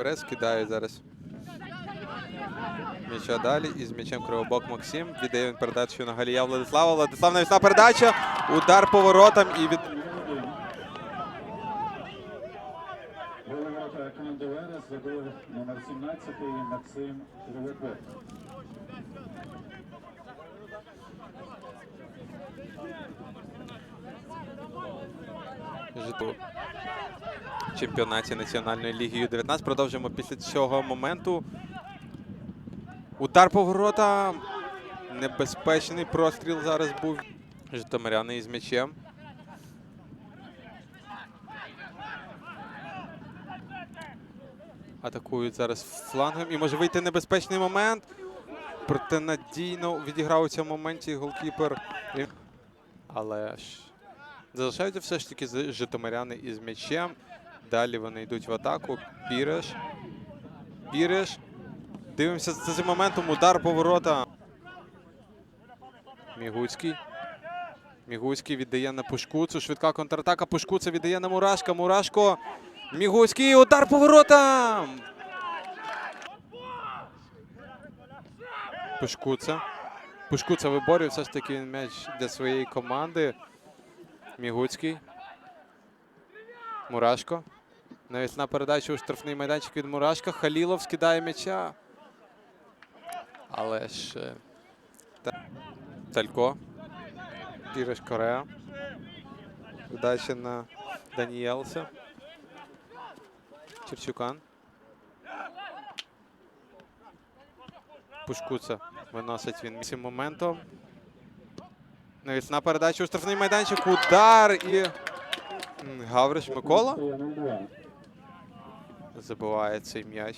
вперед, скидає зараз. М'яча далі. І з м'ячем кривобок Максим. Віддає він передачу на Галія Владислава. Владислав навісна передача. Удар поворотом і від. Команди Верес забив номер 17 Максим Кривокоп. Житу в чемпіонаті Національної ліги Ю-19. Продовжуємо після цього моменту. Удар поворота. Небезпечний простріл зараз був. Житомиряни із м'ячем. Атакують зараз флангом. І може вийти небезпечний момент. Проте надійно відіграв у цьому моменті голкіпер. Але ж Залишаються все ж таки житомиряни із м'ячем. Далі вони йдуть в атаку. Піреш. Піреш. Дивимося за цим моментом. Удар поворота. Мігуцький. Мігуцький віддає на Пушкуцу. Швидка контратака. Пушкуца віддає на Мурашка. Мурашко. Мігуцький. Удар поворота. Пушкуца. Пушкуца виборює все ж таки м'яч для своєї команди. Мігуцький. Мурашко. Навісна передача у штрафний майданчик від Мурашка. Халілов скидає м'яча. Але ж. е, та- Талько. Піреш Корея. Передача на Даніелса. Черчукан. Пушкуца виносить він цим моментом. Навісна передача у штрафний майданчик. Удар і. Гавриш Микола забиває цей м'яч.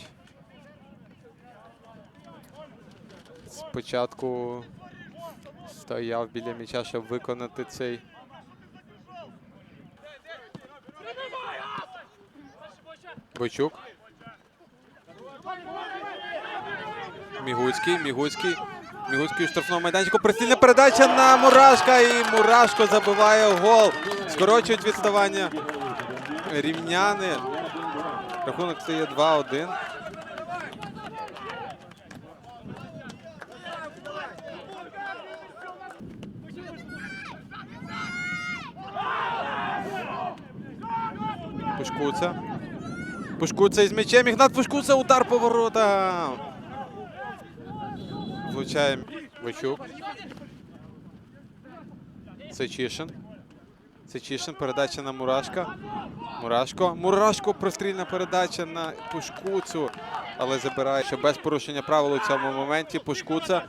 Спочатку стояв біля м'яча, щоб виконати цей. Бойчук. Мігуцький, Мігуцький. Мігуцький штрафному майданчику. Пристільна передача на Мурашка. І Мурашко забиває гол. Скорочують відставання рівняни. Рахунок стає 2-1. Пушкуца. Пушкуца із м'ячем. Ігнат Пушкуца. Удар по воротам. Влучає Вичук. Сечишин. Сечишин. Передача на Мурашка. Мурашко. Мурашко. Прострільна передача на Пушкуцу. Але забирає ще без порушення правил у цьому моменті. Пушкуца.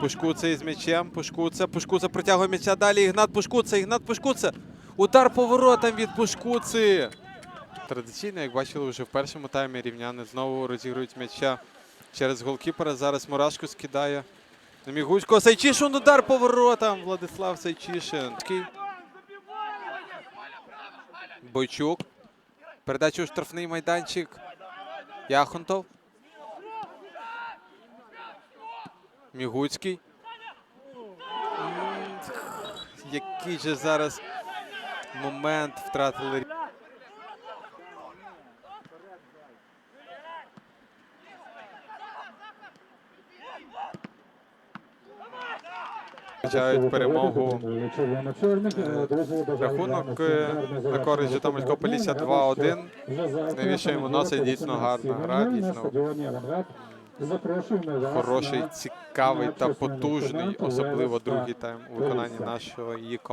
Пушкуца із м'ячем. Пушкуца. Пушкуца протягує м'яча далі. Ігнат Пушкуца. Ігнат Пушкуца. Удар поворотом від Пушкуци. Традиційно, як бачили вже в першому таймі, рівняни знову розігрують м'яча через голкіпера. Зараз Мурашко скидає на Мігуського. Сайчишин удар поворотом. Владислав Сайчишин. Бойчук. Передача у штрафний майданчик. Яхонтов. Мігуцький. Який же зараз момент втратили. Вважають перемогу. Е, Рахунок е, на користь Житомирського Полісся 2-1. Вже Навіщо йому носить дійсно гарна гра, дійсно. Хороший, цікавий та потужний, особливо другий тайм у виконанні нашої команди.